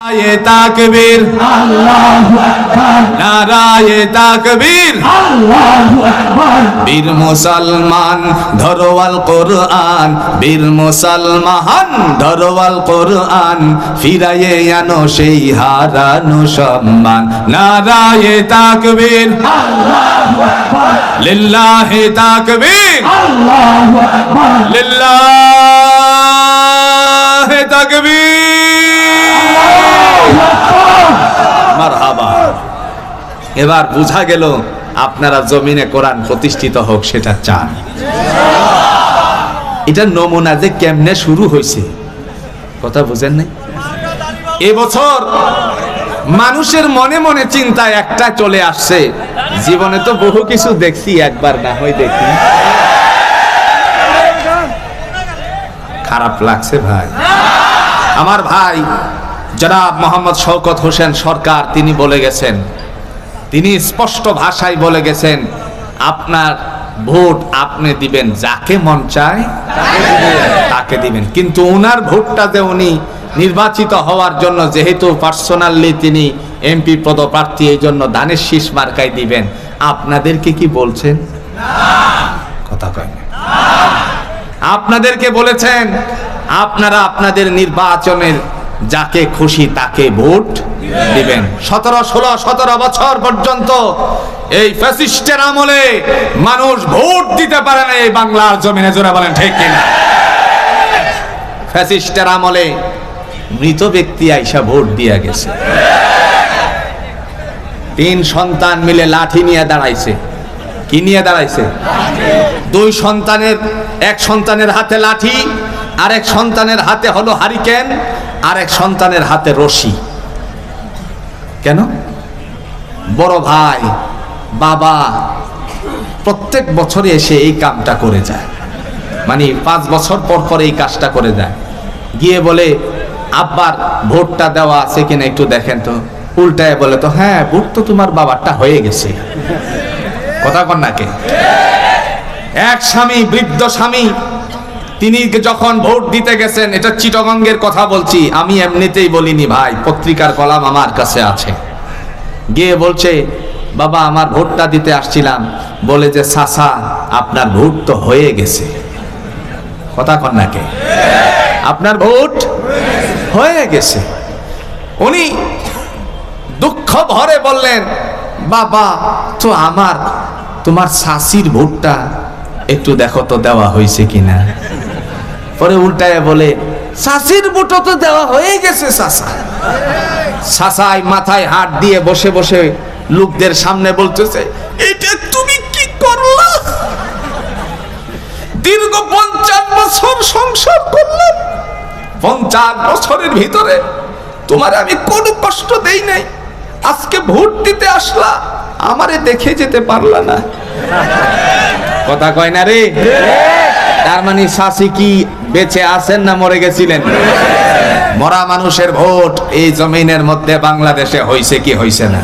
নারায়ে তাকবীর। নারায়ে তাকবীর। বীর মুসলমান ধরোয়াল কোরআন। বীর মুসলমান ধরোয়াল কোরআন। ফিরায়ে আনো সেই হারানো সম্মান। নারায়ে তাকবীর। লিল্লাহি তাকবীর। লিল্লাহি তাকবীর। মারহাবা। এবার বোঝা গেল আপনারা জমিনে কোরআন প্রতিষ্ঠিত হোক, সেটা চান। এটা নমুনা যে কেমনে শুরু হয়েছে, কথা বুঝেন নাই? এবছর মানুষের মনে মনে চিন্তা একটা চলে আসছে। জীবনে তো বহু কিছু দেখছি, একবার না হয় দেখি। খারাপ লাগছে ভাই। আমার ভাই জনাব মোহাম্মদ শওকত হোসেন সরকার, তিনি বলে গেছেন, তিনি স্পষ্ট ভাষায় বলে গেছেন, আপনার ভোট আপনি দিবেন যাকে মন চায়, তাকে দিবেন। কিন্তু ওনার ভোটটা যে উনি নির্বাচিত হওয়ার জন্য, যেহেতু পার্সোনালি তিনি এমপি পদপ্রার্থী, এই জন্য দানের শীষ মার্কায় দিবেন, আপনাদেরকে কি বলছেন? কথা কয় আপনাদেরকে বলেছেন, আপনারা আপনাদের নির্বাচনের যাকে খুশি তাকে ভোট দিবেন। সতেরো, ষোলো, সতেরো বছর পর্যন্ত এই ফ্যাসিস্টের আমলে মানুষ ভোট দিতে পারে না এই বাংলার জমিনে, জোরে বলেন ঠিক কিনা? ফ্যাসিস্টের আমলে মৃত ব্যক্তি আইসা ভোট দিয়া গেছে। তিন সন্তান মিলে লাঠি নিয়ে দাঁড়াইছে। কি নিয়ে দাঁড়াইছে? দুই সন্তানের, এক সন্তানের হাতে লাঠি আর এক সন্তানের হাতে হলো হারিকেন আর এক সন্তানের হাতে রশি। কেন? বড় ভাই, বাবা, প্রত্যেক বছরে এসে এই কামটা করে যায়। মানে পাঁচ বছর পর পর এই কাজটা করে যায় গিয়ে বলে, আব্বার ভোটটা দেওয়া আছে কিনা একটু দেখেন তো। উল্টায় বলে, তো হ্যাঁ ভোট তো তোমার বাবারটা হয়ে গেছে। কথা কন্যাকে এক স্বামী, বৃদ্ধ স্বামী তিনি যখন ভোট দিতে গেছেন, এটা চিটগঙ্গের কথা বলছি, আমি এমনিতেই বলিনি, ভাই, পত্রিকার কলাম আমার কাছে আছে। গিয়ে বলছে, বাবা, আমার ভোটটা দিতে আসছিলাম, বলে যে, সাসা, আপনার ভোট তো হয়ে গেছে। কথা কন নাকে আপনার ভোট হয়ে গেছে। উনি দুঃখ ভরে বললেন, বাবা, তো আমার, তোমার শাশির ভোটটা একটু দেখো তো দেওয়া হয়েছে কিনা। পরে উল্টায় বলে শাশির বুটো তো দেওয়া হয়ে গেছে শাসা শাসায় মাথায় হাত দিয়ে বসে বসে লোকদের সামনে বলতেছে এটা তুমি কি করলা? দীর্ঘ পঞ্চাশ বছর সংসার করলাম পঞ্চাশ বছরের ভিতরে তোমার আমি কোনো কষ্ট দেই নাই। আজকে ভোট দিতে আসলা আমারে দেখে যেতে পারলা না। কথা কয় না রে? তার মানে শাসি কি বেঁচে আছেন না মরে গেছিলেন? মরা মানুষের ভোট এই জমিনের মধ্যে বাংলাদেশে হইছে কি হইছে না?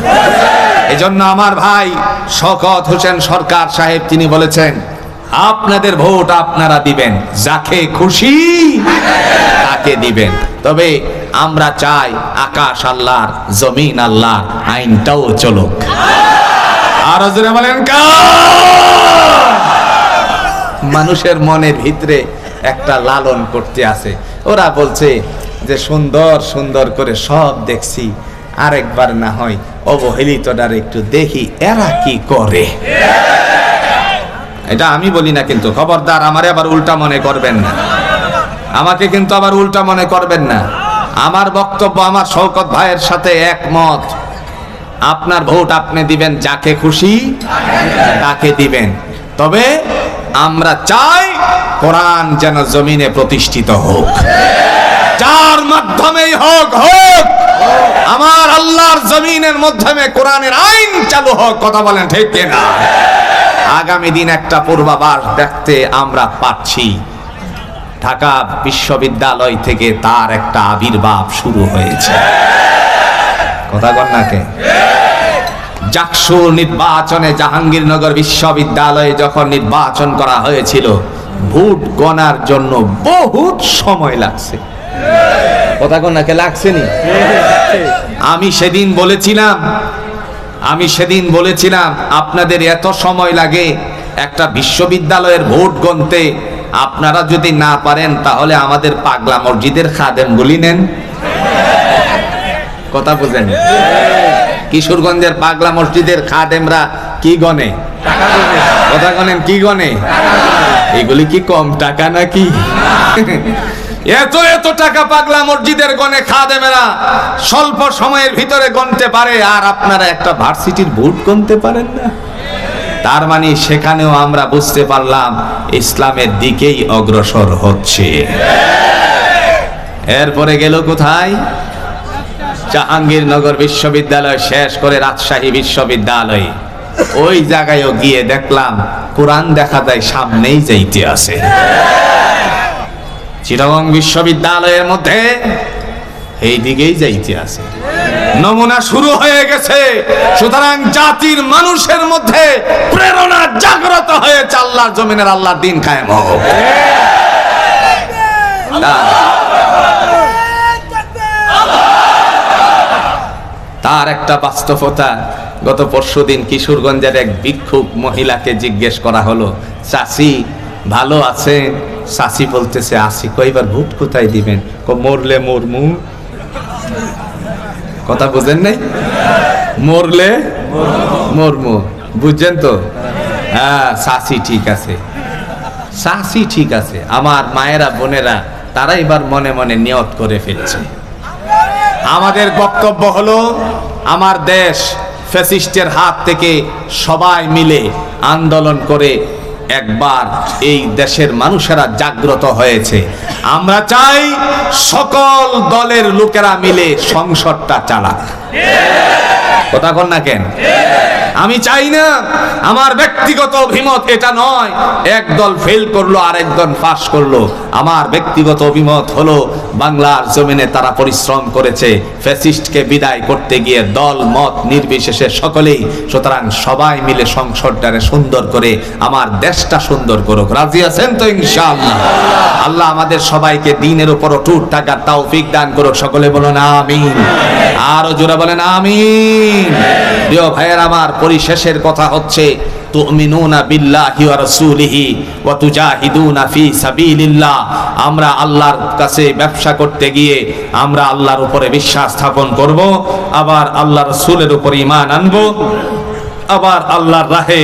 এজন্য আমার ভাই শকত হোসেন সরকার সাহেব, তিনি বলেছেন, আপনাদের ভোট আপনারা দিবেন, যাকে খুশি তাকে দিবেন। তবে আমরা চাই আকাশ আল্লাহর, জমিন আল্লাহ আইনটাও চলুক। আর বলেন মানুষের মনের ভিতরে একটা লালন করতে আছে। ওরা বলছে যে, সুন্দর সুন্দর করে সব দেখছি। আরেকবার না হয় অবহেলিতটার একটু দেখি, এরা কি করে? এটা আমি বলি না কিন্তু, খবরদার, আমারে আবার উল্টা মনে করবেন না। আমাকে কিন্তু আবার উল্টা মনে করবেন না। আমার বক্তব্য, আমার শওকত ভাইয়ের সাথে একমত। আপনার ভোট আপনি দিবেন, যাকে খুশি, তাকে দিবেন। তবে আমরা চাই কোরআন যেন জমিনে প্রতিষ্ঠিত হোক। যার মাধ্যমেই হোক হোক। আমার আল্লাহর জমিনের মাধ্যমে কোরআনের আইন চালু হোক, কথা বলেন ঠিক না আগামী দিন একটা পূর্বাভাস দেখতে আমরা পাচ্ছি। ঢাকা বিশ্ববিদ্যালয় থেকে তার একটা আবির্ভাব শুরু হয়েছে। কথা কন নাকে জাকসু নির্বাচনে জাহাঙ্গীরনগর বিশ্ববিদ্যালয়ে যখন নির্বাচন করা হয়েছিল, ভোট গণার জন্য বহুত সময় লাগছে। কথা কোন নাকে লাগছেনি আমি সেদিন বলেছিলাম, আমি সেদিন বলেছিলাম, আপনাদের এত সময় লাগে একটা বিশ্ববিদ্যালয়ের ভোট গণতে। আপনারা যদি না পারেন, তাহলে আমাদের পাগলা মসজিদের খাদেমগুলি নেন। কথা বুঝেন? কিশোরগঞ্জের পাগলা মসজিদের খাদেমরা কি গনে? কথা গনেন কি গনে? এগুলি কি কম টাকা নাকি? এত এত টাকা পাগলা মসজিদের গনে খাদেমেরা স্বল্প সময়ের ভিতরে গনতে পারে, আর আপনারা একটা ভার্সিটির ভোট গনতে পারেন না? তার মানে সেখানেও আমরা বুঝতে পারলাম ইসলামের দিকেই অগ্রসর হচ্ছে। এরপরে গেল কোথায়? জাহাঙ্গীরনগর বিশ্ববিদ্যালয় শেষ করে রাজশাহী বিশ্ববিদ্যালয়ে। ওই জায়গায়ও গিয়ে দেখলাম কোরআন দেখা যায় সামনেই যাইতে আছে। চিরগং বিশ্ববিদ্যালয়ের মধ্যে এই দিকেই যাইতে আছে। নমুনা শুরু হয়ে গেছে। সুতরাং জাতির মানুষের মধ্যে প্রেরণা জাগ্রত হয়েছে আল্লাহর জমিনের আল্লাহ দিন কায়েম হোক তা- তার একটা বাস্তবতা, গত পরশুদিন কিশোরগঞ্জের এক ভিক্ষুক মহিলাকে জিজ্ঞেস করা হলো চাষি ভালো আছেন? চাষি বলতেছে আসি কইবার ভোট কোথায় দিবেন? ক, মরলে মরমু। কথা বুঝেন নাই? মরলে মরমু। বুঝছেন তো? হ্যাঁ চাষি ঠিক আছে। চাষি ঠিক আছে। আমার মায়েরা, বোনেরা, তারা এবার মনে মনে নিয়ত করে ফেলছে। আমাদের বক্তব্য হলো আমার দেশ ফ্যাসিস্টের হাত থেকে সবাই মিলে আন্দোলন করে একবার এই দেশের মানুষেরা জাগ্রত হয়েছে। আমরা চাই সকল দলের লোকেরা মিলে সংসদটা চালাক। কথা কন না কেন? আমি চাই না, আমার ব্যক্তিগত অভিমত এটা নয়। এক দল ফেল করল আর একদল পাস করল। আমার ব্যক্তিগত অভিমত হলো, বাংলার জমিনে তারা পরিশ্রম করেছে ফ্যাসিস্টকে বিদায় করতে গিয়ে দল, মত নির্বিশেষে সকলেই, সুতরাং সবাই মিলে সংসদটারে সুন্দর করে, আমার দেশটা সুন্দর করুক। রাজি আছেন তো ইনশাআল্লাহ? আল্লাহ আমাদের সবাইকে দিনের উপর টুট টাকার তৌফিক দান করুক। সকলে বলুন, আমিন। আরও জোরে বলেন, আমিন। প্রিয় ভাইয়ের, আমার পরিশেষের কথা হচ্ছে আমরা আল্লাহর কাছে ব্যবসা করতে গিয়ে আমরা আল্লাহর উপরে বিশ্বাস স্থাপন করব, আবার আল্লাহ রাসূলের উপর ঈমান আনব, আবার আল্লাহর রাহে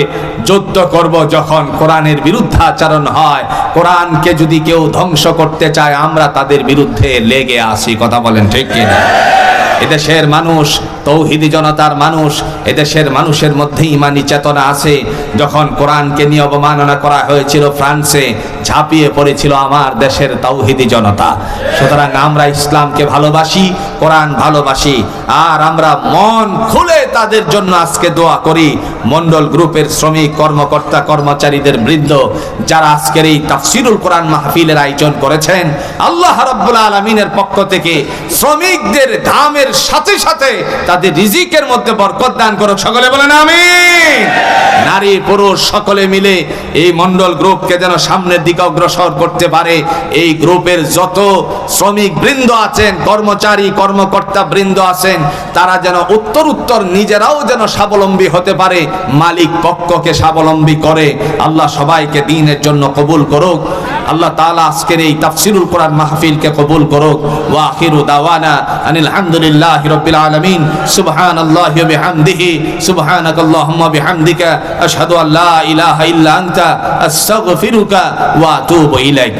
যুদ্ধ করব যখন কোরআনের বিরুদ্ধাচরণ হয়। কোরআনকে যদি কেউ ধ্বংস করতে চায়, আমরা তাদের বিরুদ্ধে লেগে আসি কথা বলেন ঠিক কিনা? এদেশের মানুষ, তৌহিদি জনতার মানুষ, এদেশের মানুষের মধ্যে ইমানি চেতনা আছে। যখন কোরআনকে নিয়ে অবমাননা করা হয়েছিল ফ্রান্সে, ঝাঁপিয়ে পড়েছিল আমার দেশের তৌহিদি জনতা। সুতরাং আমরা ইসলামকে ভালোবাসি, কোরআন ভালোবাসি। আর আমরা মন খুলে তাদের জন্য আজকে দোয়া করি। মন্ডল গ্রুপের শ্রমিক, কর্মকর্তা, কর্মচারীদের বৃন্দ, যারা আজকের এই তাফসিরুল কোরআন মাহফিলের আয়োজন করেছেন, আল্লাহ রাব্বুল আলামিনের পক্ষ থেকে শ্রমিকদের ঘামের সাথে সাথে তাদের রিজিকের মধ্যে বরকত দান করুক। সকলে বলেন আমি নারী, পুরুষ, সকলে মিলে এই মন্ডল গ্রুপকে যেন সামনের দিকে অগ্রসর করতে পারে। এই গ্রুপের যত শ্রমিক বৃন্দ আছেন, কর্মচারী, কর্মকর্তা বৃন্দ আছেন, তারা যেন উত্তর উত্তর নিজেরাও যেন স্বাবলম্বী হতে পারে। মালিক পক্ষকে স্বাবলম্বী করে। আল্লাহ সবাইকে দিনের জন্য কবুল করুক। আল্লাহ তাআলা আজকের এই তাফসিরুল কোরআন মাহফিলকে কবুল করুক ওয়া আখিরু দাওয়ানা আনিল হামদুলিল্লাহি রাব্বিল আলামিন সুবহানাল্লাহি ওয়া বিহামদিহি সুবহানাকাল্লাহুম্মা বিহামদিকা আশহাদু আল্লা ইলাহা ইল্লা আনতা আস্তাগফিরুকা ওয়া আতুবু ইলাইক